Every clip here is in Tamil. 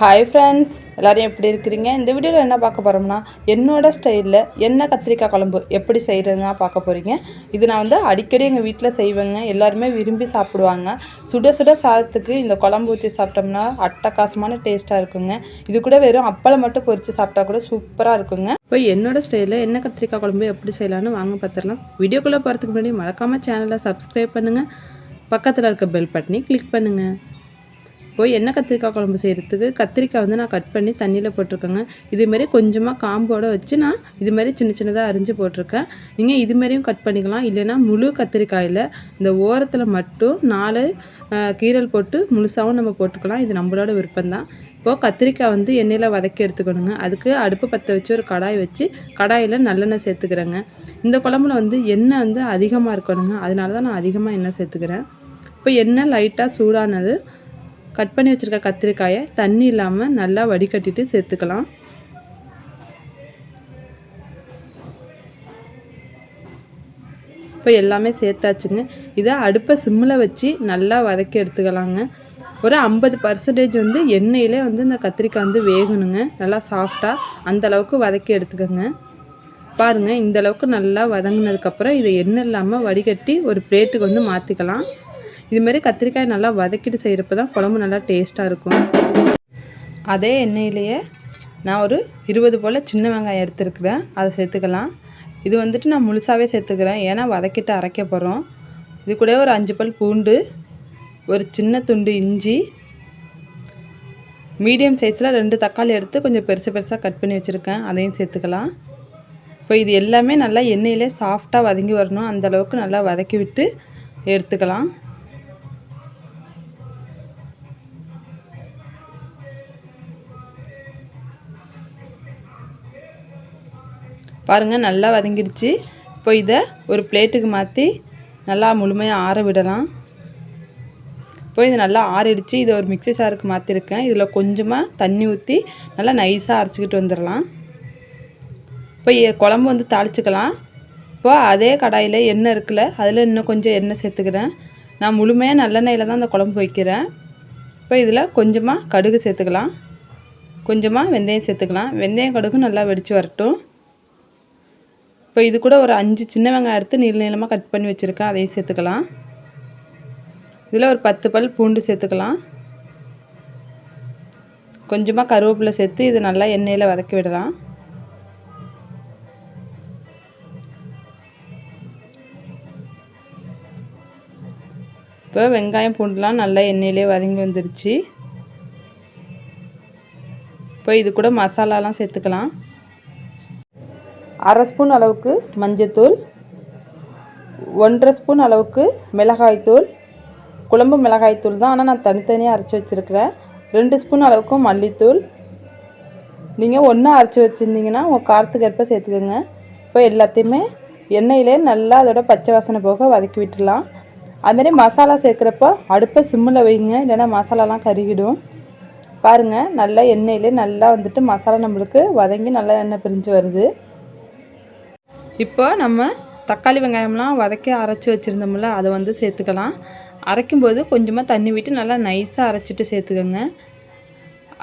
ஹாய் ஃப்ரெண்ட்ஸ் எல்லோரும் எப்படி இருக்கிறீங்க? இந்த வீடியோவில் என்ன பார்க்க போகிறோம்னா என்னோடய ஸ்டைலில் என்ன கத்திரிக்காய் குழம்பு எப்படி செய்கிறதுனா பார்க்க போகிறீங்க இது நான் வந்து அடிக்கடி எங்கள் வீட்டில் செய்வேங்க. எல்லாருமே விரும்பி சாப்பிடுவாங்க. சுட சுட சாதத்துக்கு இந்த குழம்பு ஊற்றி சாப்பிட்டோம்னா அட்டகாசமான டேஸ்ட்டாக இருக்குங்க. இது கூட வெறும் அப்பளம் மட்டும் பொரித்து சாப்பிட்டா கூட சூப்பராக இருக்குங்க. இப்போ என்னோடய ஸ்டைலில் என்ன கத்திரிக்காய் குழம்பு எப்படி செய்யலான்னு வாங்க பார்த்துடலாம். வீடியோக்குள்ளே போகிறதுக்கு முன்னாடி மறக்காமல் சேனலை சப்ஸ்கிரைப் பண்ணுங்கள் பக்கத்தில் இருக்க பெல் பட்டனி கிளிக் பண்ணுங்கள் இப்போது எண்ணெய் கத்திரிக்காய் குழம்பு செய்கிறதுக்கு கத்திரிக்காய் வந்து நான் கட் பண்ணி தண்ணியில் போட்டிருக்கேங்க. இதுமாரி கொஞ்சமாக காம்போடு வச்சு நான் இதுமாரி சின்ன சின்னதாக அரிஞ்சு போட்டிருக்கேன். நீங்கள் இதுமாரியும் கட் பண்ணிக்கலாம். இல்லைன்னா முழு கத்திரிக்காயில் இந்த ஓரத்தில் மட்டும் நாலு கீரல் போட்டு முழுசாகவும் நம்ம போட்டுக்கலாம். இது நம்மளோட விருப்பம் தான் இப்போது கத்திரிக்காய் வந்து எண்ணெயில் வதக்கி எடுத்துக்கணுங்க. அதுக்கு அடுப்பு பற்ற வச்சு ஒரு கடாய் வச்சு கடாயில் நல்லெண்ணெய் சேர்த்துக்கிறேங்க. இந்த குழம்புல வந்து எண்ணெய் வந்து அதிகமாக இருக்கணுங்க. அதனால தான் நான் அதிகமாக எண்ணெய் சேர்த்துக்கிறேன். இப்போ எண்ணெய் லைட்டாக சூடானது கட் பண்ணி வச்சுருக்க கத்திரிக்காயை தண்ணி இல்லாமல் நல்லா வடிகட்டிட்டு சேர்த்துக்கலாம். இப்போ எல்லாமே சேர்த்தாச்சுங்க. இதை அடுப்பை சிம்மில் வச்சு நல்லா வதக்கி எடுத்துக்கலாங்க. ஒரு ஐம்பது பர்சன்டேஜ் வந்து எண்ணெயிலே வந்து இந்த கத்திரிக்காய் வந்து வேகணுங்க. நல்லா சாஃப்டாக அந்தளவுக்கு வதக்கி எடுத்துக்கோங்க. பாருங்கள் இந்தளவுக்கு நல்லா வதங்கினதுக்கப்புறம் இதை எண்ணெய் இல்லாமல் வடிகட்டி ஒரு பிளேட்டுக்கு வந்து மாற்றிக்கலாம் இதுமாரி கத்திரிக்காய் நல்லா வதக்கிட்டு செய்கிறப்ப தான் குழம்பு நல்லா டேஸ்ட்டாக இருக்கும். அதே எண்ணெயிலேயே நான் ஒரு இருபது போல் சின்ன வெங்காயம் எடுத்துருக்குறேன். அதை சேர்த்துக்கலாம். இது வந்துட்டு நான் முழுசாகவே சேர்த்துக்கிறேன். ஏன்னா வதக்கிட்டு அரைக்க போகிறோம் இது கூட ஒரு அஞ்சு பல் பூண்டு ஒரு சின்ன துண்டு இஞ்சி மீடியம் சைஸில் ரெண்டு தக்காளி எடுத்து கொஞ்சம் பெருசு பெருசாக கட் பண்ணி வச்சுருக்கேன். அதையும் சேர்த்துக்கலாம். இப்போ இது எல்லாமே நல்லா எண்ணெயிலே சாஃப்டாக வதங்கி வரணும். அந்தளவுக்கு நல்லா வதக்கி விட்டு எடுத்துக்கலாம். பாருங்கள் நல்லா வதங்கிடுச்சு. இப்போ இதை ஒரு பிளேட்டுக்கு மாற்றி நல்லா முழுமையாக ஆற விடலாம். இப்போ இது நல்லா ஆறிடுச்சு. இதை ஒரு மிக்சி சாருக்கு மாற்றிருக்கேன் இதில் கொஞ்சமாக தண்ணி ஊற்றி நல்லா நைஸாக அரைச்சிக்கிட்டு வந்துடலாம். இப்போ குழம்பு வந்து தாளிச்சிக்கலாம். இப்போ அதே கடாயில் எண்ணெய் இருக்குல்ல அதில் இன்னும் கொஞ்சம் எண்ணெய் சேர்த்துக்கிறேன். நான் முழுமையாக நல்லெண்ணெயில் தான் அந்த குழம்பு வைக்கிறேன். இப்போ இதில் கொஞ்சமாக கடுகு சேர்த்துக்கலாம். கொஞ்சமாக வெந்தயம் சேர்த்துக்கலாம். வெந்தயம் கடுகு நல்லா வெடித்து வரட்டும். இப்போ இது கூட ஒரு அஞ்சு சின்ன வெங்காயம் எடுத்து நீள நீளமாக கட் பண்ணி வச்சுருக்கேன். அதையும் சேர்த்துக்கலாம். இதில் ஒரு பத்து பல் பூண்டு சேர்த்துக்கலாம். கொஞ்சமாக கருவேப்பிலை சேர்த்து இது நல்லா எண்ணெயில் வதக்கி விடலாம். இப்போ வெங்காயம் பூண்டுலாம் நல்லா எண்ணெயிலே வதங்கி வந்துருச்சு. இப்போ இது கூட மசாலாலாம் சேர்த்துக்கலாம். அரை ஸ்பூன் அளவுக்கு மஞ்சத்தூள் ஒன்றரை ஸ்பூன் அளவுக்கு மிளகாய்த்தூள் குழம்பு மிளகாய்த்தூள் தான். ஆனால் நான் தனித்தனியாக அரைச்சி வச்சுருக்கிறேன். ரெண்டு ஸ்பூன் அளவுக்கு மல்லித்தூள். நீங்கள் ஒன்றா அரைச்சி வச்சுருந்தீங்கன்னா உங்கள் காரத்துக்கு ஏற்ப சேர்த்துக்கோங்க. இப்போ எல்லாத்தையுமே எண்ணெயிலே நல்லா அதோட பச்சை வாசனை போக வதக்கி விட்டுடலாம். அதுமாரி மசாலா சேர்க்குறப்ப அடுப்பை சிம்மில் வைங்க. இல்லைன்னா மசாலாலாம் கருகிடும். பாருங்கள் நல்லா எண்ணெயிலே நல்லா வந்துட்டு மசாலா நம்மளுக்கு வதங்கி நல்லா எண்ணெய் பிரிஞ்சு வருது. இப்போ நம்ம தக்காளி வெங்காயம்லாம் வதக்கி அரைச்சி வச்சுருந்தோம்ல அதை வந்து சேர்த்துக்கலாம். அரைக்கும்போது கொஞ்சமாக தண்ணி விட்டு நல்லா நைஸாக அரைச்சிட்டு சேர்த்துக்கோங்க.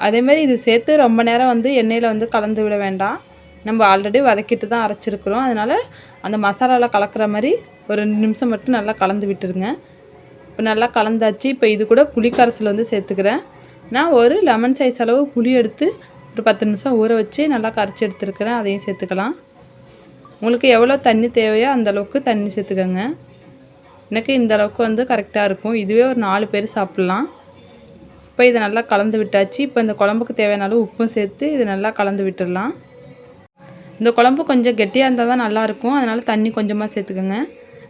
அதேமாரி இது சேர்த்து ரொம்ப நேரம் வந்து எண்ணெயில் வந்து கலந்து விட வேண்டாம். நம்ம ஆல்ரெடி வதக்கிட்டு தான் அரைச்சிருக்கிறோம். அதனால் அந்த மசாலாவில் கலக்கிற மாதிரி ஒரு ரெண்டு நிமிஷம் மட்டும் நல்லா கலந்து விட்டுருங்க. இப்போ நல்லா கலந்தாச்சு. இப்போ இது கூட புளி கரைசல் வந்து சேர்த்துக்கிறேன். நான் ஒரு லெமன் சைஸ் அளவு புளி எடுத்து ஒரு பத்து நிமிஷம் ஊற வச்சு நல்லா கரைச்சி எடுத்துருக்கிறேன். அதையும் சேர்த்துக்கலாம். உங்களுக்கு எவ்வளோ தண்ணி தேவையோ அந்தளவுக்கு தண்ணி சேர்த்துக்கோங்க. எனக்கு இந்த அளவுக்கு வந்து கரெக்டாக இருக்கும். இதுவே ஒரு நாலு பேர் சாப்பிட்லாம். இப்போ இதை நல்லா கலந்து விட்டாச்சு. இப்போ இந்த குழம்புக்கு தேவையான அளவு உப்பும் சேர்த்து இதை நல்லா கலந்து விட்டுடலாம். இந்த குழம்பு கொஞ்சம் கெட்டியாக இருந்தால் தான் நல்லாயிருக்கும் அதனால் தண்ணி கொஞ்சமாக சேர்த்துக்கோங்க.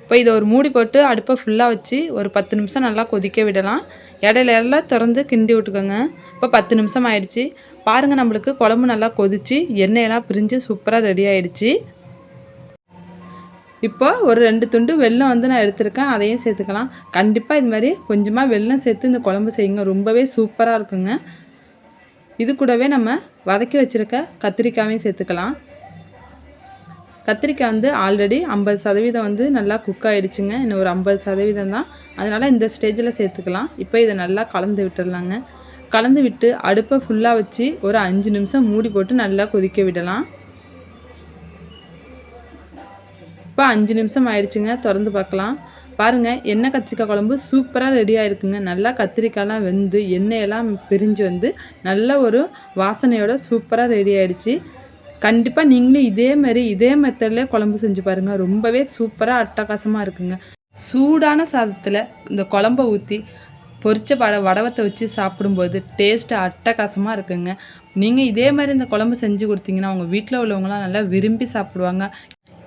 இப்போ இதை ஒரு மூடி போட்டு அடுப்பை ஃபுல்லாக வச்சு ஒரு பத்து நிமிஷம் நல்லா கொதிக்க விடலாம். இடையில எல்லாம் திறந்து கிண்டி விட்டுக்கோங்க. இப்போ பத்து நிமிஷம் ஆயிடுச்சு. பாருங்கள் நம்மளுக்கு குழம்பு நல்லா கொதித்து எண்ணெயெல்லாம் பிரிஞ்சு சூப்பராக ரெடி ஆகிடுச்சி இப்போ ஒரு ரெண்டு துண்டு வெல்லம் வந்து நான் எடுத்திருக்கேன் அதையும் சேர்த்துக்கலாம். கண்டிப்பாக இது மாதிரி கொஞ்சமாக வெள்ளம் சேர்த்து இந்த குழம்பு செய்யுங்க. ரொம்பவே சூப்பராக இருக்குங்க. இது கூடவே நம்ம வதக்கி வச்சுருக்க கத்திரிக்காயும் சேர்த்துக்கலாம். கத்திரிக்காய் வந்து ஆல்ரெடி ஐம்பது சதவீதம் வந்து நல்லா குக் ஆகிடுச்சுங்க இன்னும் ஒரு ஐம்பது சதவீதம் தான். அதனால் இந்த ஸ்டேஜில் சேர்த்துக்கலாம். இப்போ இதை நல்லா கலந்து விட்டுடலாங்க. கலந்து விட்டு அடுப்பை ஃபுல்லாக வச்சு ஒரு அஞ்சு நிமிஷம் மூடி போட்டு நல்லா கொதிக்க விடலாம். இப்போ அஞ்சு நிமிஷம் ஆயிடுச்சுங்க திறந்து பார்க்கலாம். பாருங்கள் எண்ணெய் கத்திரிக்காய் குழம்பு சூப்பராக ரெடி ஆகிருக்குங்க நல்லா கத்திரிக்காய்லாம் வெந்து எண்ணெயெல்லாம் பிரிஞ்சு வந்து நல்ல ஒரு வாசனையோட சூப்பராக ரெடி ஆகிடுச்சி கண்டிப்பாக நீங்களும் இதே மாதிரி இதே மெத்தட்லேயே குழம்பு செஞ்சு பாருங்கள் ரொம்பவே சூப்பராக அட்டகாசமாக இருக்குங்க. சூடான சாதத்தில் இந்த குழம்ப ஊற்றி பொரிச்ச பட வடவத்தை வச்சு சாப்பிடும்போது டேஸ்ட்டு அட்டகாசமாக இருக்குங்க. நீங்கள் இதே மாதிரி இந்த குழம்பு செஞ்சு கொடுத்தீங்கன்னா உங்கள் வீட்டில் உள்ளவங்களாம் நல்லா விரும்பி சாப்பிடுவாங்க.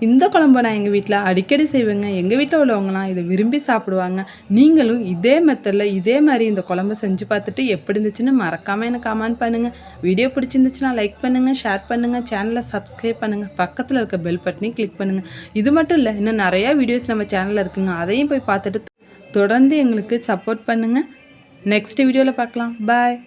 இந்த குழம்பு நான் எங்கள் வீட்டில் அடிக்கடி செய்வேங்க. எங்கள் வீட்டில் உள்ளவங்களாம் இதை விரும்பி சாப்பிடுவாங்க. நீங்களும் இதே மெத்தடில் இதே மாதிரி இந்த குழம்பு செஞ்சு பார்த்துட்டு எப்படி இருந்துச்சுன்னு மறக்காமல் எனக்கு கமெண்ட் பண்ணுங்கள் வீடியோ பிடிச்சிருந்துச்சுன்னா லைக் பண்ணுங்கள் ஷேர் பண்ணுங்கள் சேனலை சப்ஸ்கிரைப் பண்ணுங்கள் பக்கத்தில் இருக்க பெல் பட்டனையும் கிளிக் பண்ணுங்கள் இது மட்டும் இல்லை இன்னும் நிறையா வீடியோஸ் நம்ம சேனலில் இருக்குங்க. அதையும் போய் பார்த்துட்டு தொடர்ந்து எங்களுக்கு சப்போர்ட் பண்ணுங்கள் நெக்ஸ்ட் வீடியோவில் பார்க்கலாம். பாய்